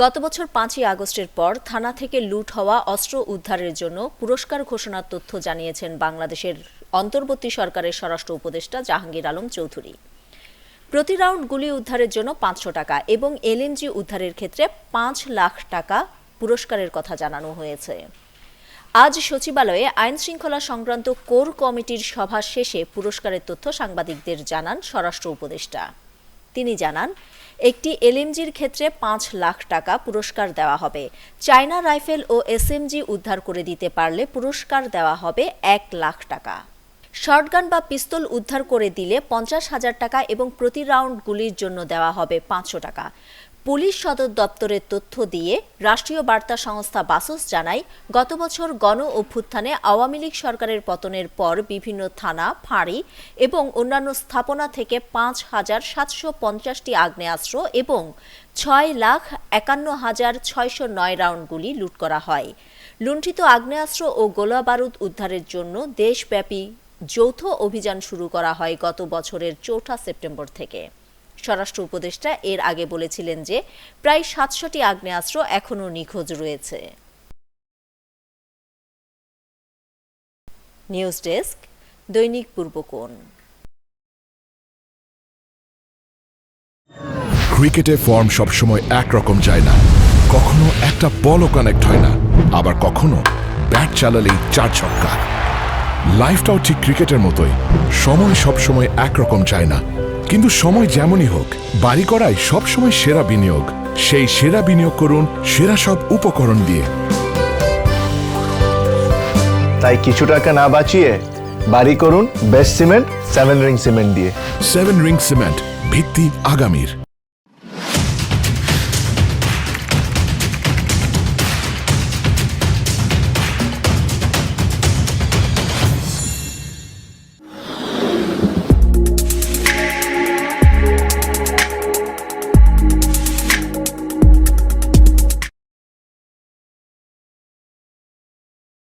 গত বছর পাঁচই আগস্টের পর থানা থেকে লুট হওয়া অস্ত্র উদ্ধারের জন্য পুরস্কার ঘোষণার তথ্য জানিয়েছেন বাংলাদেশের অন্তর্বর্তী সরকারের স্বরাষ্ট্র উপদেষ্টা জাহাঙ্গীর আলম চৌধুরী। প্রতি রাউন্ড গুলি উদ্ধারের জন্য পাঁচশো টাকা এবং এলএনজি উদ্ধারের ক্ষেত্রে পাঁচ লাখ টাকা পুরস্কারের কথা জানানো হয়েছে। আজ সচিবালয়ে আইন শৃঙ্খলা সংক্রান্ত কোর কমিটির সভা শেষে পুরস্কারের তথ্য সাংবাদিকদের জানান স্বরাষ্ট্র উপদেষ্টা। তিনি জানান, একটি এলএমজির ক্ষেত্রে পাঁচ লাখ টাকা পুরস্কার দেওয়া হবে। চায়না রাইফেল ও এসএমজি উদ্ধার করে দিতে পারলে পুরস্কার দেওয়া হবে এক লাখ টাকা। শর্টগান বা পিস্তল উদ্ধার করে দিলে পঞ্চাশ হাজার টাকা এবং প্রতি রাউন্ড গুলির জন্য দেওয়া হবে পাঁচশো টাকা। পুলিশ সদর দপ্তরের তথ্য দিয়ে রাষ্ট্রীয় বার্তা সংস্থা বাসস জানায়, গত বছর গণ অভ্যুত্থানে আওয়ামী লীগ সরকারের পতনের পর বিভিন্ন থানা, ফাঁড়ি এবং অন্যান্য স্থাপনা থেকে পাঁচ হাজার সাতশো পঞ্চাশটি আগ্নেয়াস্ত্র এবং ছয় লাখ একান্ন হাজার ছয়শো নয় রাউন্ড গুলি লুট করা হয়। লুণ্ঠিত আগ্নেয়াস্ত্র ও গোলাবারুদ উদ্ধারের জন্য দেশব্যাপী যৌথ অভিযান শুরু করা হয় গত বছরের চৌঠা সেপ্টেম্বর থেকে। স্বরাষ্ট্র উপদেষ্টা এর আগে বলেছিলেন যে প্রায় সাতশোটি আগ্নেয়াস্ত্র এখনও নিখোঁজ রয়েছে। নিউজ ডেস্ক, দৈনিক পূর্বকোণ। ক্রিকেটে ফর্ম সবসময় একরকম যায় না। কখনো একটা বলও কানেক্ট হয় না। আবার কখনো ব্যাট চালালেই চার ছক্কা। লাইফটাও ঠিক ক্রিকেটের মতোই। সময় সবসময় একরকম যায় না। কিন্তু সময় যেমনই হোক বাড়ি করাই সবসময় সেরা বিনিয়োগ। সেই সেরা বিনিয়োগ করুন সেরা সব উপকরণ দিয়ে। তাই কিছু টাকা না বাঁচিয়ে বাড়ি করুন best cement seven ring cement দিয়ে। সেভেন রিং সিমেন্ট ভিত্তি আগামীর।